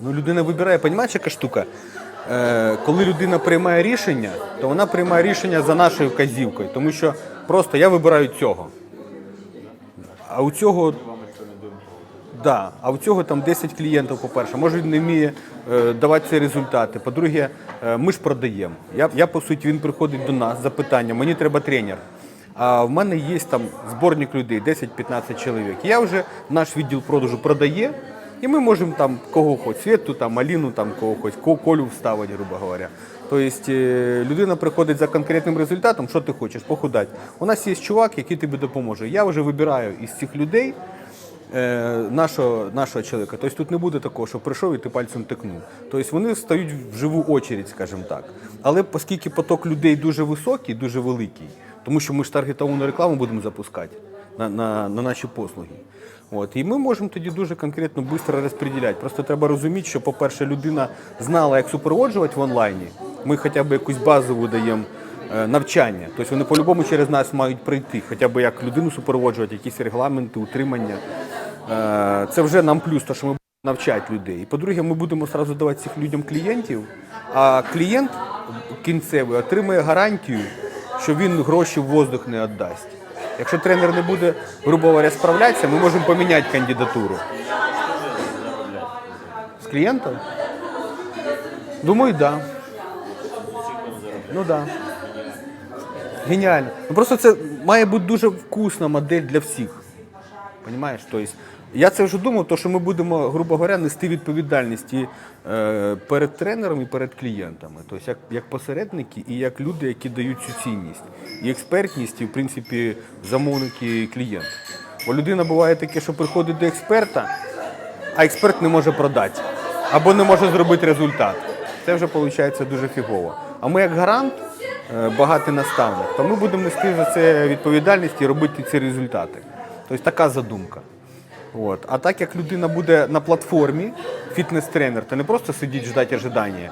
Ну, людина вибирає, розумієш, яка штука? Е, коли людина приймає рішення, то вона приймає рішення за нашою вказівкою. Тому що просто я вибираю цього. А у цього. Да, а у цього там 10 клієнтів, по-перше. Може він не вміє е, давати ці результати. По-друге, е, ми ж продаємо. Я, я, по суті, він приходить до нас з запитанням, мені треба тренер. А в мене є там зборник людей, 10-15 чоловік. Я вже наш відділ продажу продає, і ми можемо там кого хоч, Світу, там, Аліну, там, кого хоч, Колю вставити, грубо говоря. Тобто е, людина приходить за конкретним результатом, що ти хочеш, похудати. У нас є чувак, який тобі допоможе. Я вже вибираю із цих людей е, нашого, нашого чоловіка. Тобто тут не буде такого, що прийшов і ти пальцем тикнув. Тобто вони стають в живу очередь, скажімо так. Але оскільки поток людей дуже високий, дуже великий, тому що ми ж таргетовану рекламу будемо запускати на, на, на наші послуги. От, і ми можемо тоді дуже конкретно швидко розподіляти. Просто треба розуміти, що, по-перше, людина знала, як супроводжувати в онлайні. Ми хоча б якусь базову даємо е, навчання. Тобто вони по-любому через нас мають пройти, хоча б як людину супроводжувати, якісь регламенти, утримання. Е, Це вже нам плюс, то що ми будемо навчати людей. І по-друге, ми будемо одразу давати цих людям клієнтів, а клієнт кінцевий отримує гарантію, що він гроші в воздух не віддасть. Якщо тренер не буде, грубо говоря, справлятися, ми можемо поміняти кандидатуру. З клієнтом? Думаю, так. Да. Ну так. Да. Геніально. Ну просто це має бути дуже вкусна модель для всіх. Понимаєш? Тобто, я це вже думав, то, що ми будемо, грубо говоря, нести відповідальність і, е, перед тренером і перед клієнтами. Тобто, як, як посередники і як люди, які дають цю цінність. І експертність, і, в принципі, замовники і клієнт. Бо людина буває таке, що приходить до експерта, а експерт не може продати або не може зробити результат. Це вже виходить дуже фігово. А ми як гарант, е, багатий наставник, то ми будемо нести за це відповідальність і робити ці результати. Тобто така задумка. От. А так як людина буде на платформі, фітнес-тренер, то не просто сидіть ждати ожидання,